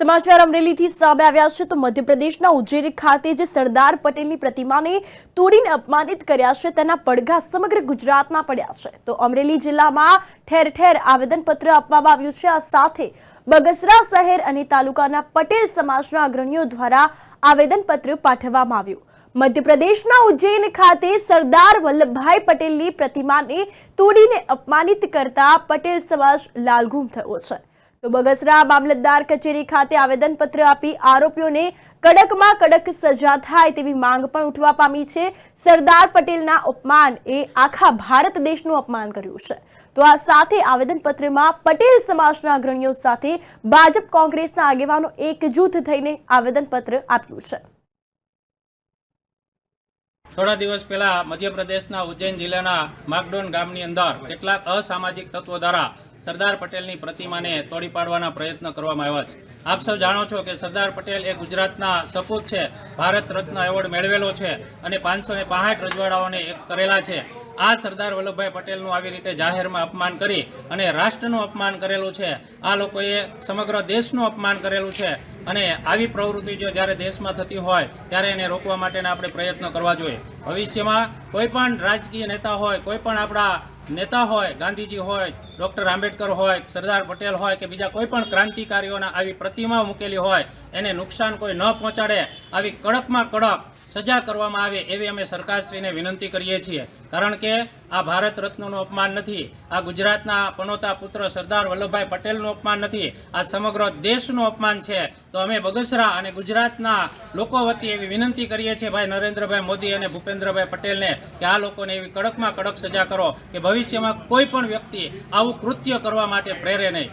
સમાચાર અમરેલીથી સામે આવ્યા છે તો મધ્યપ્રદેશના ઉજ્જૈન ખાતે જે સરદાર પટેલની પ્રતિમાને તોડીને અપમાનિત કર્યા છે, તેના પડઘા સમગ્ર ગુજરાતમાં પડ્યા છે. તો અમરેલી જિલ્લામાં ઠેર ઠેર આવેદનપત્ર આપવામાં આવ્યું છે. આ સાથે બગસરા શહેર અને તાલુકાના પટેલ સમાજના અગ્રણીઓ દ્વારા આવેદનપત્ર પાઠવવામાં આવ્યું. મધ્યપ્રદેશના ઉજ્જૈન ખાતે સરદાર વલ્લભભાઈ પટેલની પ્રતિમાને તોડીને અપમાનિત કરતા પટેલ સમાજ લાલઘૂમ થયો છે. તો બગસરા મામલતદાર કચેરી ખાતે આવેદનપત્ર આપી આરોપીઓને કડકમાં કડક સજા થાય તેવી માંગ પણ ઉઠવા પામી છે. સરદાર પટેલના અપમાન એ આખા ભારત દેશનું અપમાન કર્યું છે. તો આ સાથે આવેદનપત્રમાં પટેલ સમાજના અગ્રણીઓ સાથે ભાજપ કોંગ્રેસના આગેવાનો એકજૂથ થઈને આવેદનપત્ર આપ્યું છે. થોડા દિવસ પહેલા મધ્યપ્રદેશના ઉજ્જૈન જિલ્લાના માગડોન ગામની અંદર કેટલાક અસામાજિક તત્વો દ્વારા સરદાર પટેલની પ્રતિમાને તોડી પાડવાના પ્રયત્ન કરવામાં આવ્યા છે. આપ સૌ જાણો છો કે સરદાર પટેલ એ ગુજરાતના સપૂત છે, ભારત રત્ન એવોર્ડ મેળવેલો છે અને પાંચસો ને રજવાડાઓને એક કરેલા છે. આ સરદાર વલ્લભભાઈ પટેલનું આવી રીતે જાહેરમાં અપમાન કરી અને રાષ્ટ્રનું અપમાન કરેલું છે. આ લોકોએ સમગ્ર દેશનું અપમાન કરેલું છે અને આવી પ્રવૃત્તિ જો જ્યારે દેશમાં થતી હોય, ત્યારે એને રોકવા માટેના આપણે પ્રયત્ન કરવા જોઈએ. ભવિષ્યમાં કોઈ પણ રાજકીય નેતા હોય, કોઈ પણ આપણા નેતા હોય, ગાંધીજી હોય, ડૉક્ટર આંબેડકર હોય, સરદાર પટેલ હોય કે બીજા કોઈ પણ ક્રાંતિકારીઓના આવી પ્રતિમાઓ મૂકેલી હોય, એને નુકસાન કોઈ ન પહોંચાડે, આવી કડકમાં કડક સજા કરવામાં આવે એવી અમે સરકારશ્રીને વિનંતી કરીએ છીએ. કારણ કે આ ભારત રત્નનું અપમાન નથી, આ ગુજરાતના પનોતા પુત્ર સરદાર વલ્લભભાઈ પટેલનું અપમાન નથી, આ સમગ્ર દેશનું અપમાન છે. તો અમે બગસરા અને ગુજરાતના લોકો વતી એવી વિનંતી કરીએ છીએ, ભાઈ નરેન્દ્રભાઈ મોદી અને ભૂપેન્દ્રભાઈ પટેલને કે આ લોકોને એવી કડકમાં કડક સજા કરો કે ભવિષ્યમાં કોઈ પણ વ્યક્તિ આવું કૃત્ય કરવા માટે પ્રેરે નહીં.